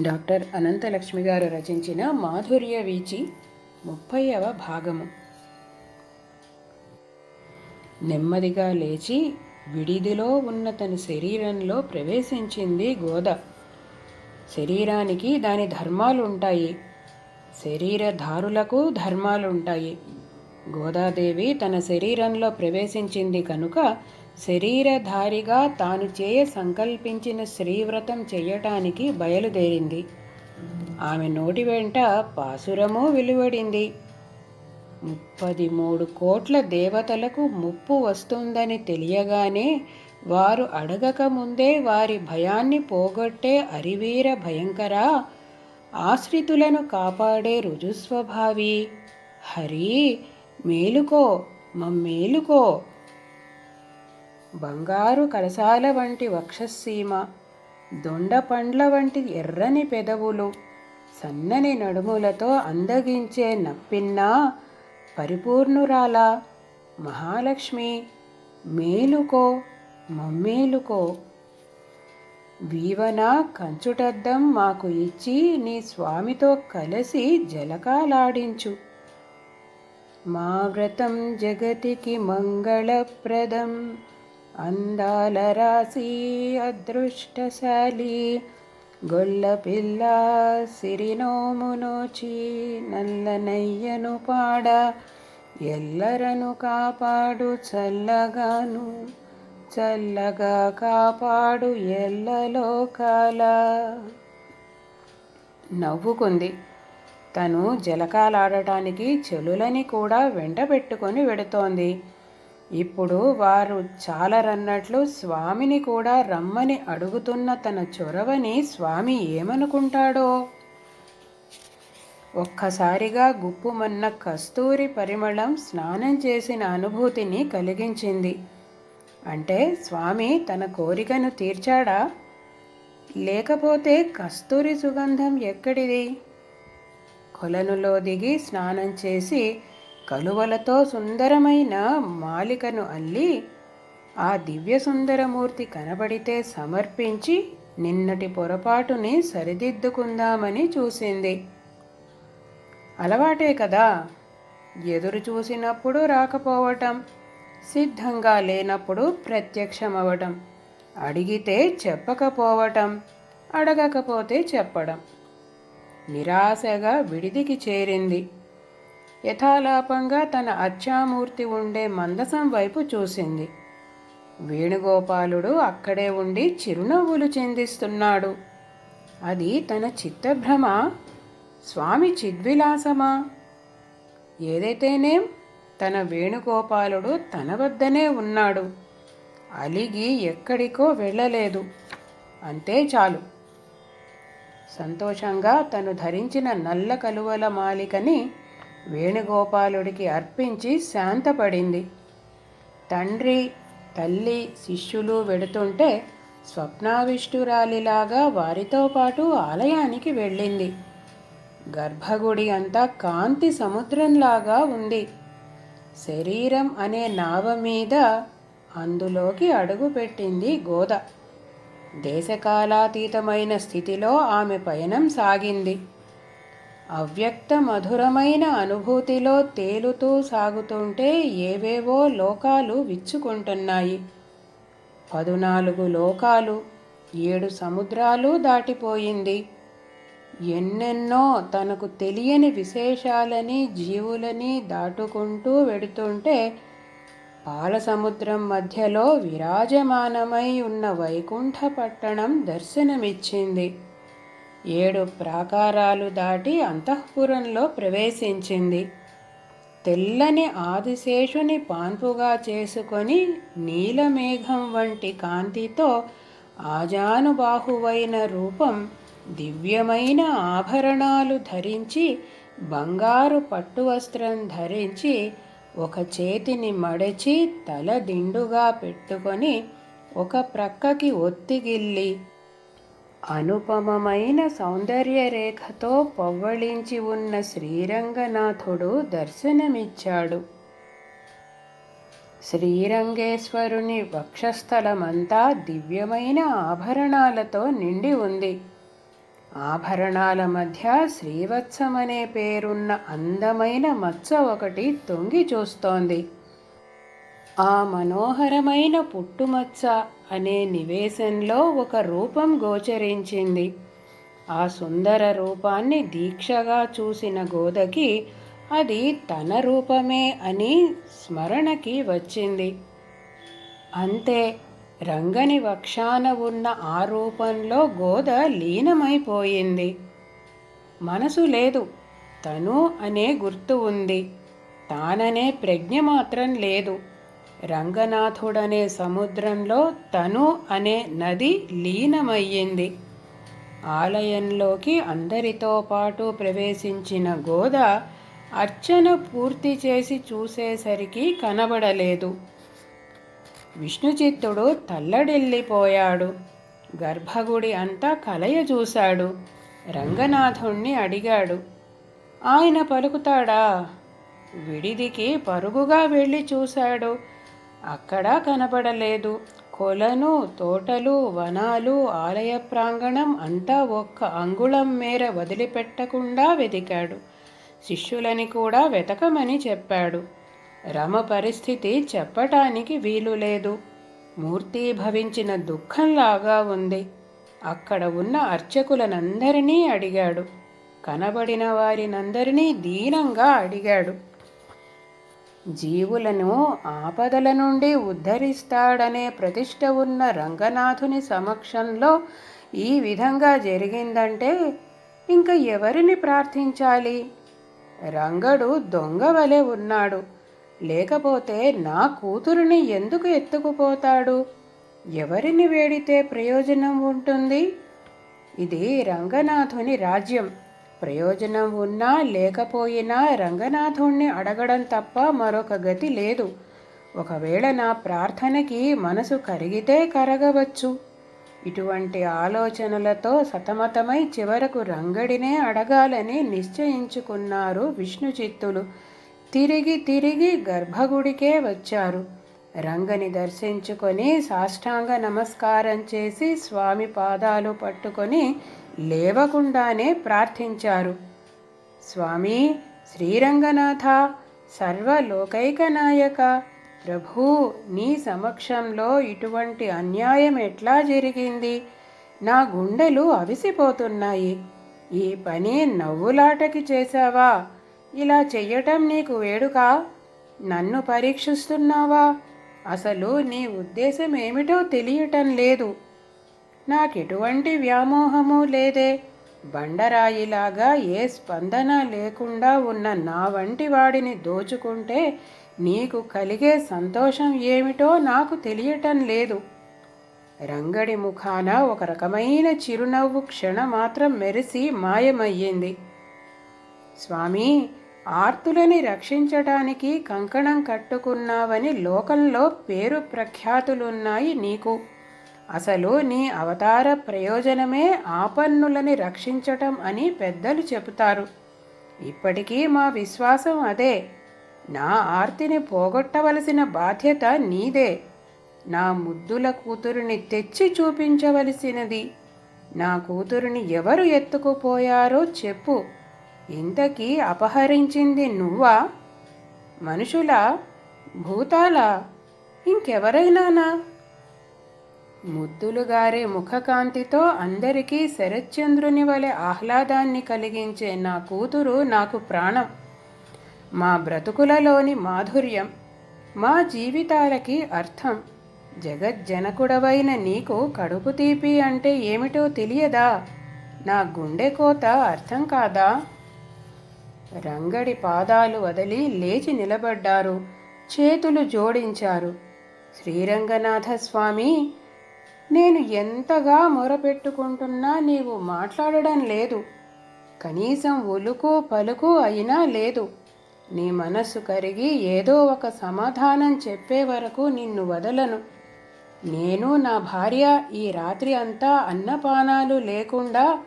Doctor Ananthalakshmi గారు రచించిన మాధుర్య వీచి ముప్పైవ భాగము. నెమ్మదిగా లేచి విడిదిలో ఉన్న తన శరీరంలో ప్రవేశించింది గోద. శరీరానికి దాని ధర్మాలు ఉంటాయి శరీరధారులకు ధర్మాలు ఉంటాయి గోదాదేవి తన శరీరంలో ప్రవేశించింది కనుక శరీరధారిగా తాను చేయ సంకల్పించిన శ్రీవ్రతం చెయ్యటానికి బయలుదేరింది. ఆమె నోటి వెంట పాసురము వెలువడింది. ముప్పది మూడు కోట్ల దేవతలకు ముప్పు వస్తుందని తెలియగానే వారు అడగక ముందే వారి భయాన్ని పోగొట్టే అరివీర భయంకర ఆశ్రితులను కాపాడే రుజుస్వభావి. హరి మేలుకో మమ్మేలుకో. బంగారు కలసాల వంటి వక్షసీమ దొండ పండ్ల వంటి ఎర్రని పెదవులు సన్నని నడుములతో అందగించే నప్పిన్న పరిపూర్ణురాల మహాలక్ష్మి. మేలుకో మమ్మేలుకో. వీవన కంచుటద్దం మాకు ఇచ్చి నీ స్వామితో కలిసి జలకాలాడించు. మా వ్రతం జగతికి మంగళప్రదం. అందాల రాశి అదృష్టశాలి. గొల్లపిల్ల సిరినోమునోచి నల్లనయ్యను పాడ. ఎల్లరను కాపాడు చల్లగాను. చల్లగా కాపాడు ఎల్లలోకాల. నవ్వుకుంది. తను జలకాలాడటానికి చెలులని కూడా వెంటబెట్టుకొని వెడుతోంది. ఇప్పుడు వారు చాలరన్నట్లు స్వామిని కూడా రమ్మని అడుగుతున్న తన చొరవని స్వామి ఏమనుకుంటాడో? ఒక్కసారిగా గుప్పుమన్న కస్తూరి పరిమళం స్నానం చేసిన అనుభూతిని కలిగించింది. అంటే స్వామి తన కోరికను తీర్చాడా? లేకపోతే కస్తూరి సుగంధం ఎక్కడిది? కొలనులో దిగి స్నానం చేసి కలువలతో సుందరమైన మాలికను అల్లి ఆ దివ్య సుందరమూర్తి కనబడితే సమర్పించి నిన్నటి పొరపాటుని సరిదిద్దుకుందామని చూసింది. అలవాటే కదా ఎదురు చూసినప్పుడు రాకపోవటం సిద్ధంగా లేనప్పుడు ప్రత్యక్షమవటం అడిగితే చెప్పకపోవటం అడగకపోతే చెప్పడం. నిరాశగా విడిదికి చేరింది. యథాలాపంగా తన అచ్చామూర్తి ఉండే మందసం వైపు చూసింది. వేణుగోపాలుడు అక్కడే ఉండి చిరునవ్వులు చెందిస్తున్నాడు. అది తన చిత్తభ్రమ? స్వామి చిద్విలాసమా? ఏదైతేనేం తన వేణుగోపాలుడు తన వద్దనే ఉన్నాడు. అలిగి ఎక్కడికో వెళ్ళలేదు. అంతే చాలు. సంతోషంగా తను ధరించిన నల్ల కలువల మాలికని వేణుగోపాలుడికి అర్పించి శాంతపడింది. తండ్రి తల్లి శిష్యులు వెడుతుంటే స్వప్నావిష్టురాలిలాగా వారితో పాటు ఆలయానికి వెళ్ళింది. గర్భగుడి అంతా కాంతి సముద్రంలాగా ఉంది. శరీరం అనే నావ మీద అందులోకి అడుగుపెట్టింది గోద. దేశకాలాతీతమైన స్థితిలో ఆమె పయనం సాగింది. అవ్యక్త మధురమైన అనుభూతిలో తేలుతూ సాగుతుంటే ఏవేవో లోకాలు విచ్చుకుంటున్నాయి. పదునాలుగు లోకాలు ఏడు సముద్రాలు దాటిపోయింది. ఎన్నెన్నో తనకు తెలియని విశేషాలని జీవులని దాటుకుంటూ వెడుతుంటే పాలసముద్రం మధ్యలో విరాజమానమై ఉన్న వైకుంఠ పట్టణం దర్శనమిచ్చింది. ఏడు ప్రాకారాలు దాటి అంతఃపురంలో ప్రవేశించింది. తెల్లని ఆదిశేషుని పాన్పుగా చేసుకొని నీలమేఘం వంటి కాంతితో ఆజానుబాహువైన రూపం దివ్యమైన ఆభరణాలు ధరించి బంగారు పట్టు వస్త్రం ధరించి ఒక చేతిని మడచి తల దిండుగా పెట్టుకొని ఒక ప్రక్కకి ఒత్తిగిల్లి అనుపమమైన సౌందర్య రేఖతో పవ్వళించి ఉన్న శ్రీరంగనాథుడు దర్శనమిచ్చాడు. శ్రీరంగేశ్వరుని వక్షస్థలమంతా దివ్యమైన ఆభరణాలతో నిండి ఉంది. ఆభరణాల మధ్య శ్రీవత్సమనే పేరున్న అందమైన మచ్చ ఒకటి తొంగి చూస్తోంది. ఆ మనోహరమైన పుట్టుమచ్చ అనే నివేశంలో ఒక రూపం గోచరించింది. ఆ సుందర రూపాన్ని దీక్షగా చూసిన గోదకి అది తన రూపమే అని స్మరణకి వచ్చింది. అంతే రంగని వక్షాన ఉన్న ఆ రూపంలో గోద లీనమైపోయింది. మనసు లేదు. తను అనే గుర్తు ఉంది. తాననే ప్రజ్ఞ మాత్రం లేదు. రంగనాథుడనే సముద్రంలో తను అనే నది లీనమయ్యింది. ఆలయంలోకి అందరితో పాటు ప్రవేశించిన గోద అర్చన పూర్తి చేసి చూసేసరికి కనబడలేదు. విష్ణుచిత్తుడు తల్లడిల్లిపోయాడు. గర్భగుడి అంతా కలయ చూశాడు. రంగనాథుణ్ణి అడిగాడు. ఆయన పలుకుతాడా? విడిదికి పరుగుగా వెళ్ళి చూశాడు. అక్కడా కనబడలేదు. కొలను తోటలు వనాలు ఆలయ ప్రాంగణం అంతా ఒక్క అంగుళం మేర వదిలిపెట్టకుండా వెతికాడు. శిష్యులని కూడా వెతకమని చెప్పాడు. రమ పరిస్థితి చెప్పటానికి వీలు లేదు. మూర్తీభవించిన దుఃఖంలాగా ఉంది. అక్కడ ఉన్న అర్చకులనందరినీ అడిగాడు. కనబడిన వారినందరినీ దీనంగా అడిగాడు. జీవులను ఆపదల నుండి ఉద్ధరిస్తాడనే ప్రతిష్ట ఉన్న రంగనాథుని సమక్షంలో ఈ విధంగా జరిగిందంటే ఇంకా ఎవరిని ప్రార్థించాలి? రంగడు దొంగ వలె ఉన్నాడు. లేకపోతే నా కూతురిని ఎందుకు ఎత్తుకుపోతాడు? ఎవరిని వేడితే ప్రయోజనం ఉంటుంది? ఇది రంగనాథుని రాజ్యం. ప్రయోజనం ఉన్నా లేకపోయినా రంగనాథుణ్ణి అడగడం తప్ప మరొక గతి లేదు. ఒకవేళ నా ప్రార్థనకి మనసు కరిగితే కరగవచ్చు. ఇటువంటి ఆలోచనలతో సతమతమై చివరకు రంగడినే అడగాలని నిశ్చయించుకున్నారు విష్ణుచిత్తులు. తిరిగి తిరిగి గర్భగుడికే వచ్చారు. రంగని దర్శించుకొని సాష్టాంగ నమస్కారం చేసి స్వామి పాదాలు పట్టుకొని లేవకుండానే ప్రార్థించారు. స్వామి శ్రీరంగనాథ సర్వలోకైక నాయక ప్రభూ నీ సమక్షంలో ఇటువంటి అన్యాయం ఎట్లా జరిగింది? నా గుండెలు అవిసిపోతున్నాయి. ఈ పని నవ్వులాటకి చేశావా? ఇలా చెయ్యటం నీకు వేడుకా? నన్ను పరీక్షిస్తున్నావా? అసలు నీ ఉద్దేశం ఏమిటో తెలియటం లేదు. నాకెటువంటి వ్యామోహము లేదే. బండరాయిలాగా ఏ స్పందన లేకుండా ఉన్న నా వంటి వాడిని దోచుకుంటే నీకు కలిగే సంతోషం ఏమిటో నాకు తెలియటం లేదు. రంగడి ముఖాన ఒక రకమైన చిరునవ్వు క్షణమాత్రం మెరిసి మాయమయ్యింది. స్వామి ఆర్తులని రక్షించటానికి కంకణం కట్టుకున్నావని లోకంలో పేరు ప్రఖ్యాతులున్నాయి నీకు. అసలు నీ అవతార ప్రయోజనమే ఆపన్నులని రక్షించటం అని పెద్దలు చెబుతారు. ఇప్పటికీ మా విశ్వాసం అదే. నా ఆర్తిని పోగొట్టవలసిన బాధ్యత నీదే. నా ముద్దుల కూతురిని తెచ్చి చూపించవలసినది. నా కూతురిని ఎవరు ఎత్తుకుపోయారో చెప్పు. ఇంతకీ అపహరించింది నువ్వా? మనుషుల భూతాల ఇంకెవరైనానా? ముద్దులుగారే ముఖకాంతితో అందరికీ శరత్చంద్రుని వలె ఆహ్లాదాన్ని కలిగించే నా కూతురు నాకు ప్రాణం. మా బ్రతుకులలోని మాధుర్యం మా జీవితాలకి అర్థం. జగజ్జనకుడవైన నీకు కడుపు తీపి అంటే ఏమిటో తెలియదా? నా గుండె కోత అర్థం కాదా? రంగడి పాదాలు వదిలి లేచి నిలబడ్డారు. చేతులు జోడించారు. శ్రీరంగనాథస్వామి నేను ఎంతగా మొరపెట్టుకుంటున్నా నీవు మాట్లాడడం లేదు. కనీసం ఉలుకు పలుకు అయినా లేదు. నీ మనస్సు కరిగి ఏదో ఒక సమాధానం చెప్పే వరకు నిన్ను వదలను. నేను నా భార్య ఈ రాత్రి అంతా అన్నపానాలు లేకుండా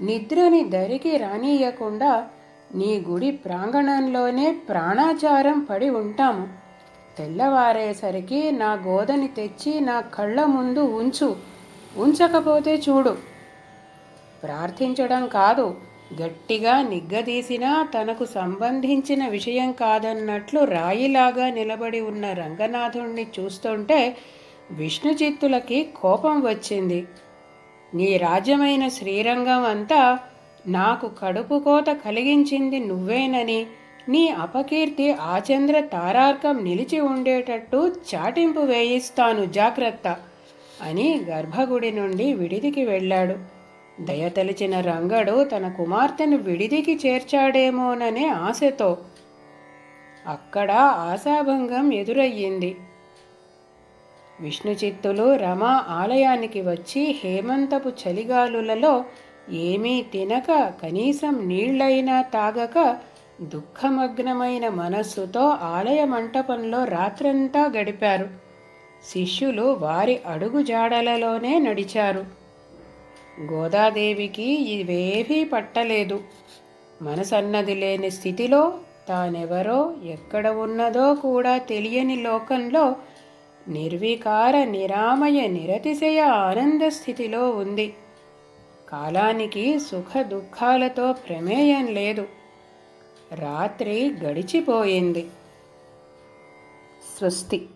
నిద్రని దరికి రానియకుండా నీ గుడి ప్రాంగణంలోనే ప్రాణాచారం పడి ఉంటాము. తెల్లవారేసరికి నా గోదని తెచ్చి నా కళ్ళ ముందు ఉంచు. ఉంచకపోతే చూడు. ప్రార్థించడం కాదు గట్టిగా నిగ్గదీసినా తనకు సంబంధించిన విషయం కాదన్నట్లు రాయిలాగా నిలబడి ఉన్న రంగనాథుణ్ణి చూస్తుంటే విష్ణుచిత్తులకి కోపం వచ్చింది. నీ రాజ్యమైన శ్రీరంగం అంతా నాకు కడుపు కోత కలిగించింది నువ్వేనని. నీ అపకీర్తి ఆచంద్ర తారార్కం నిలిచి ఉండేటట్టు చాటింపు వేయిస్తాను జాగ్రత్త అని గర్భగుడి నుండి విడిదికి వెళ్ళాడు. దయతలిచిన రంగడు తన కుమార్తెను విడిదికి చేర్చాడేమోననే ఆశతో అక్కడ ఆశాభంగం ఎదురయ్యింది. విష్ణుచిత్తులు రమ ఆలయానికి వచ్చి హేమంతపు చలిగాలులలో ఏమీ తినక కనీసం నీళ్ళైనా తాగక దుఃఖమగ్నమైన మనస్సుతో ఆలయ మంటపంలో రాత్రంతా గడిపారు. శిష్యులు వారి అడుగు జాడలలోనే నడిచారు. గోదాదేవికి ఇవేవీ పట్టలేదు. మనసన్నది లేని స్థితిలో తానెవరో ఎక్కడ ఉన్నదో కూడా తెలియని లోకంలో నిర్వికార నిరామయ నిరతిశయ ఆనంద స్థితిలో ఉంది. కాలానికి సుఖ దుఃఖాలతో ప్రమేయం లేదు. రాత్రి గడిచిపోయింది. స్వస్తి.